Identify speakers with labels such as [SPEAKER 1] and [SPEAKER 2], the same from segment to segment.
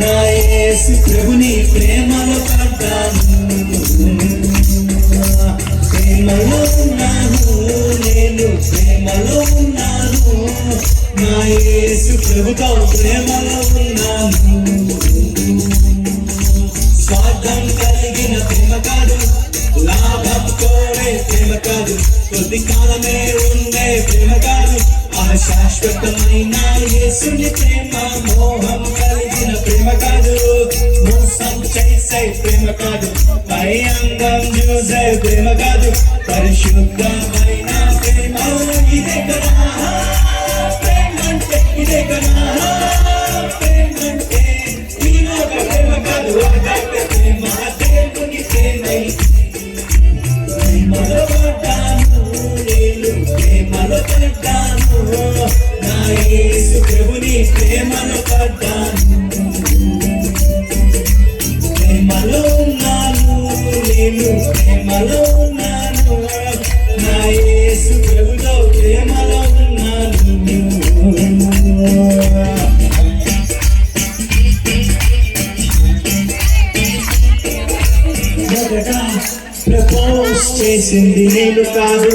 [SPEAKER 1] నా యేసు ప్రభుని ప్రేమలో పడ్డాను. ప్రేమలో ఉన్నాను నేను ప్రేమలో ఉన్నాను. నా యేసు ప్రభుతో ప్రేమలో ఉన్నాను. స్వార్థం కలిగిన ప్రేమ కాదు లాభం కోరే ప్రేమ కాదు. కొద్ది కాలమే ఉండే ప్రేమ కాదు ఆ శాశ్వతమైన యేసుని ప్రేమ మోహం చూసే ప్రేమ కాదు. పై అందం చూసే ప్రేమ కాదు. పరిశుద్ధమైన ప్రేమ ఇదే కదా. ప్రేమ అంటే ఇదే కదా. ప్రేమ అంటే ఈ లోక ప్రేమ కాదు. ప్రేమ దేవుని ప్రేమ. ప్రేమలో పడ్డాను నేను ప్రేమలో పడ్డాను. నా యేసు ప్రభుని ప్రేమలో పడ్డాను. ప్రేమలో ఉన్నాను నా యేసు ప్రభుతో ప్రేమలో ఉన్నాను ప్రపోజ్ చేసింది నేను కాదు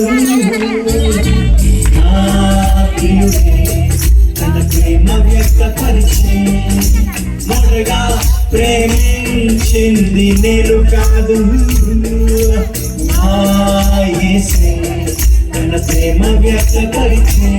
[SPEAKER 1] నా తన ప్రేమ వ్యక్తపరిచి మొదగా ప్రేమించింది నేను కాదు. నా యేసే తన ప్రేమ వ్యక్తపరిచి